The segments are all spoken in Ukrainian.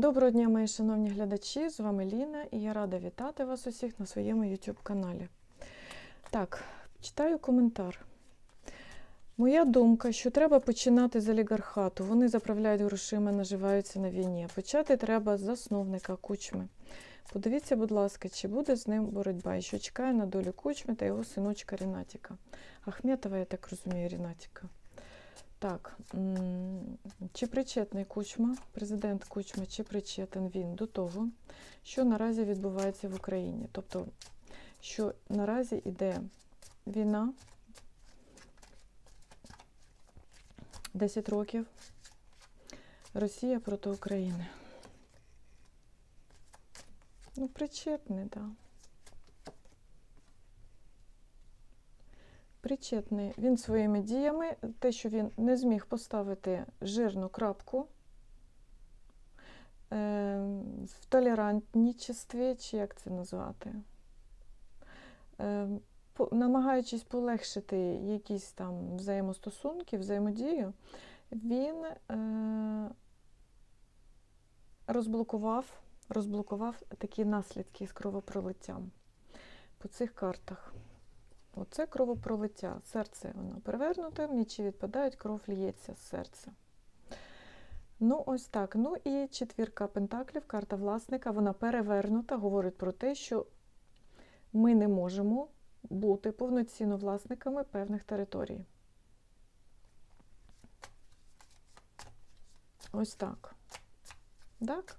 Доброго дня, мої шановні глядачі! З вами Ліна і я рада вітати вас усіх на своєму YouTube каналі. Так, читаю коментар. Моя думка, що треба починати з олігархату. Вони заправляють грошима, наживаються на війні. Почати треба з засновника кучми. Подивіться, будь ласка, чи буде з ним боротьба і що чекає на долю кучми та його синочка Рінатіка. Ахметова, я так розумію, Рінатіка. Так, чи причетний Кучма, президент Кучма, чи причетен він до того, що наразі відбувається в Україні? Тобто, що наразі йде війна 10 років Росія проти України. Ну, причетний, так. Да. Причетний він своїми діями, те, що він не зміг поставити жирну крапку е, в толерантнічестві, чи як це назвати, е, по, намагаючись полегшити якісь там взаємостосунки, взаємодію, він е, розблокував, розблокував такі наслідки з кровопролиттям по цих картах. Оце кровопролиття. Серце воно перевернуте, мічі відпадають, кров лється з серця. Ну, ось так. Ну і четвірка пентаклів, карта власника, вона перевернута, говорить про те, що ми не можемо бути повноцінно власниками певних територій. Ось так. Так?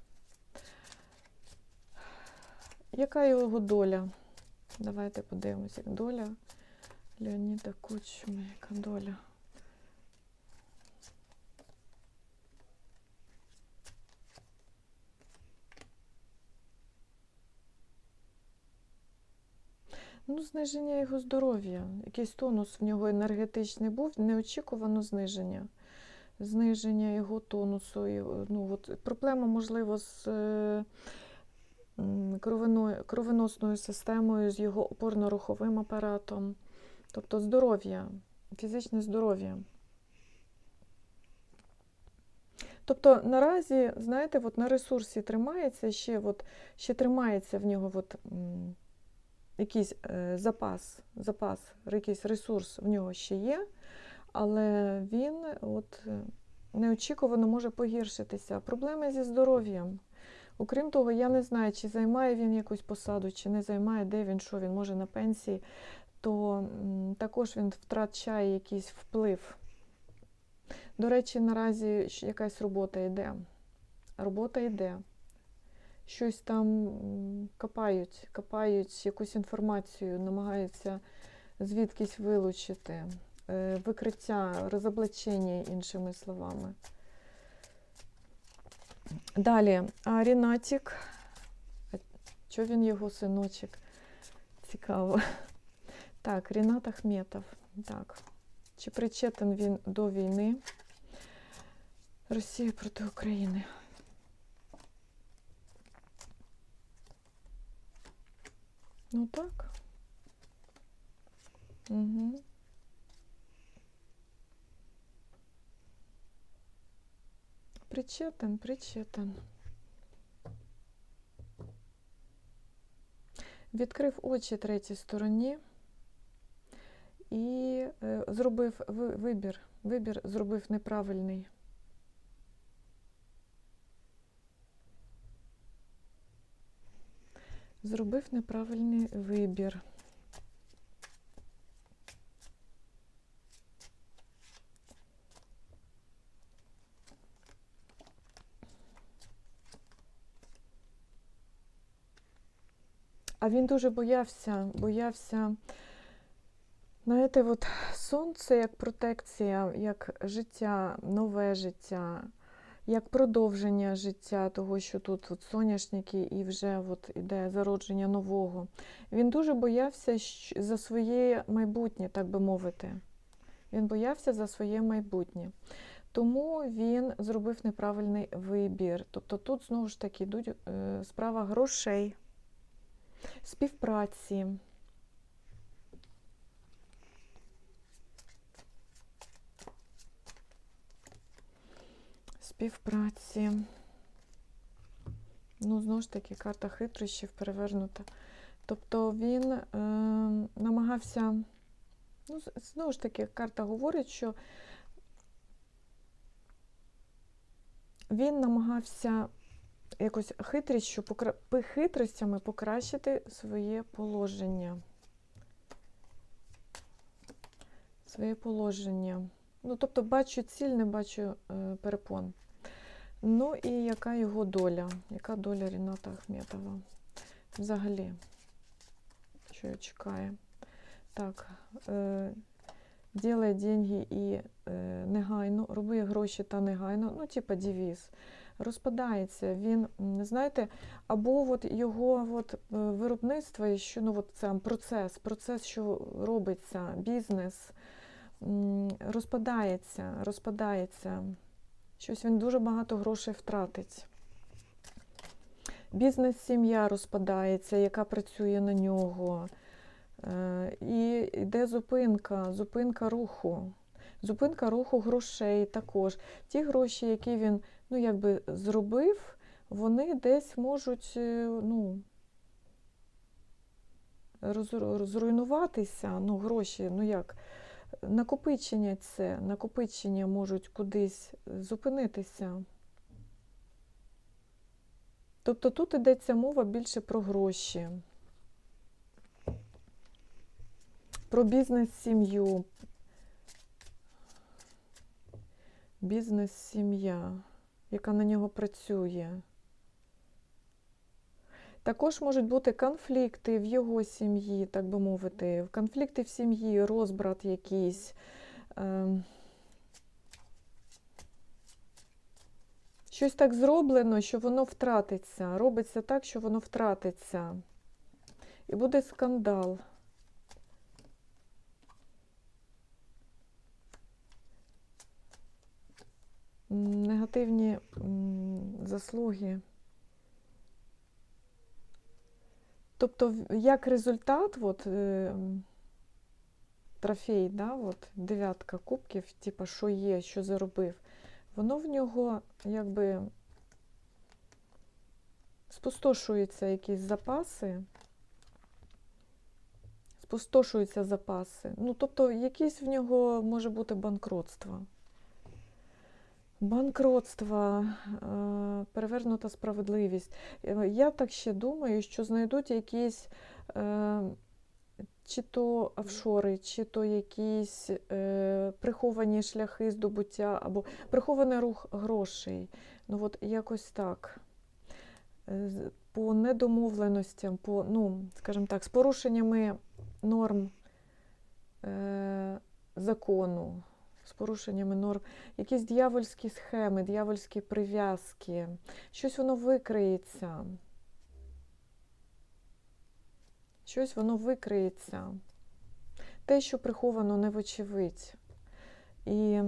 Яка його доля? Давайте подивимося, як доля Леоніда Кучми, яка доля. Ну, зниження його здоров'я. Якийсь тонус в нього енергетичний був, неочікувано зниження. Зниження його тонусу. Ну, от, проблема, можливо, з. Е кровоносною системою, з його опорно-руховим апаратом, тобто здоров'я, фізичне здоров'я. Тобто наразі, знаєте, от на ресурсі тримається ще от, ще тримається в нього от, м, якийсь е, запас, запас, якийсь ресурс в нього ще є, але він от, неочікувано може погіршитися. Проблеми зі здоров'ям. Окрім того, я не знаю, чи займає він якусь посаду, чи не займає, де він, що він може на пенсії, то також він втрачає якийсь вплив. До речі, наразі якась робота йде. Робота йде. Щось там копають, копають якусь інформацію, намагаються звідкись вилучити, е, викриття, розоблачення, іншими словами. Далі, Рінатік. Що він його синочок? Цікаво. Так, Рінат Ахметов. Так. Чи причетен він до війни Росії проти України? Ну так. Угу. Причетен, причетен. Відкрив очі третій стороні і е, зробив вибір. Вибір зробив неправильний. Зробив неправильний вибір. А він дуже боявся, боявся. Знаєте, от сонце як протекція, як життя, нове життя, як продовження життя, того, що тут от соняшники і вже от іде зародження нового. Він дуже боявся за своє майбутнє, так би мовити. Він боявся за своє майбутнє. Тому він зробив неправильний вибір. Тобто тут знову ж таки йдуть е, справа грошей співпраці. Співпраці. Ну, знову ж таки, карта хитрощів перевернута. Тобто він е, намагався, ну, знову ж таки, карта говорить, що він намагався якось хитрістю, покра... хитростями покращити своє положення. Своє положення. Ну, тобто бачу ціль, не бачу е, перепон. Ну і яка його доля? Яка доля Ріната Ахметова? Взагалі, що його чекає? Так, е, ділай деньги і е, негайно, роби гроші та негайно, ну, типа девіз. Розпадається. Він, знаєте, або от його от, е, виробництво, що ну, от сам процес, процес, що робиться, бізнес розпадається, розпадається. Щось він дуже багато грошей втратить. Бізнес-сім'я розпадається, яка працює на нього. Е, І йде зупинка, зупинка руху. Зупинка руху грошей також. Ті гроші, які він ну, якби зробив, вони десь можуть е, ну, зруйнуватися. Ну, гроші, ну як, накопичення це, накопичення можуть кудись зупинитися. Тобто тут йдеться мова більше про гроші, про бізнес-сім'ю. Бізнес-сім'я, яка на нього працює. Також можуть бути конфлікти в його сім'ї, так би мовити, конфлікти в сім'ї, розбрат якийсь. ем, Щось так зроблено, що воно втратиться. Робиться так, що воно втратиться. І буде скандал. Негативні заслуги. Тобто, як результат, от, е, трофей, да, от, дев'ятка кубків, типу, що є, що заробив, воно в нього якби спустошуються якісь запаси, спустошуються запаси. Ну, тобто, якесь в нього може бути банкротство. Банкротство, е, перевернута справедливість. Е, Я так ще думаю, що знайдуть якісь е, чи то офшори, чи то якісь приховані шляхи здобуття, або прихований рух грошей. Ну, от якось так. По недомовленостям, по, ну, скажімо так, з порушеннями норм закону, з порушеннями норм, якісь дьявольські схеми, дьявольські прив'язки, щось воно викриється. Щось воно викриється. Те, що приховано, не вочевидь. І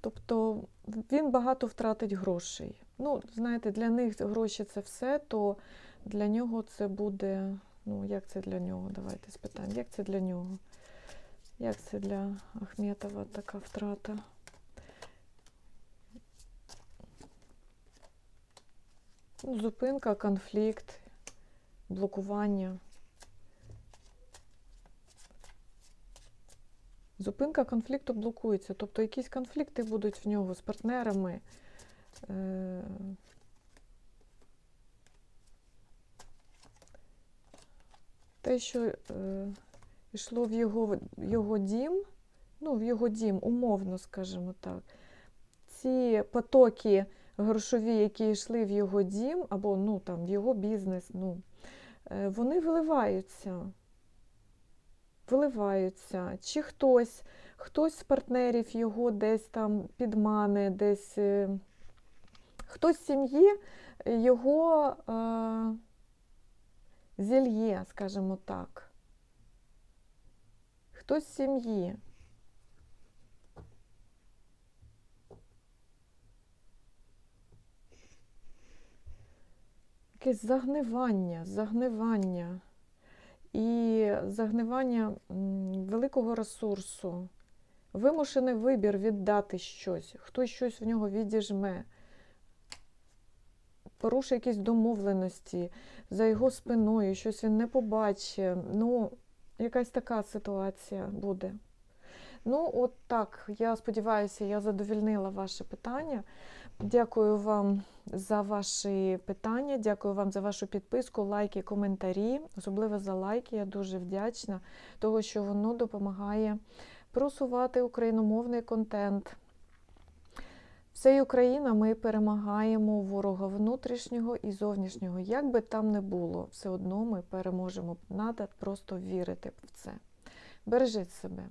тобто він багато втратить грошей. Ну, знаєте, для них гроші це все, то для нього це буде. Ну, як це для нього? Давайте спитаємо, як це для нього? Як це для Ахметова така втрата? Ну, зупинка, конфлікт, блокування. Зупинка конфлікту блокується. Тобто якісь конфлікти будуть в нього з партнерами. Е, Те, що е, йшло в його, його дім, ну, в його дім, умовно, скажімо так, ці потоки грошові, які йшли в його дім, або ну, там, в його бізнес, ну, е, вони виливаються. Виливаються. Чи хтось, хтось з партнерів його десь там підмане, десь е, хтось з сім'ї його е, зільє, скажімо так. Хтось з сім'ї. Якесь загнивання, загнивання. І загнивання великого ресурсу, вимушений вибір віддати щось, хтось щось в нього відіжме. порушує якісь домовленості за його спиною, щось він не побачить. Ну, якась така ситуація буде. Ну, от так, я сподіваюся, я задовільнила ваше питання. Дякую вам за ваші питання, дякую вам за вашу підписку, лайки, коментарі, особливо за лайки. Я дуже вдячна, того, що воно допомагає просувати україномовний контент. Все Україна, ми перемагаємо ворога внутрішнього і зовнішнього. Як би там не було, все одно ми переможемо. Надо просто вірити в це. Бережіть себе.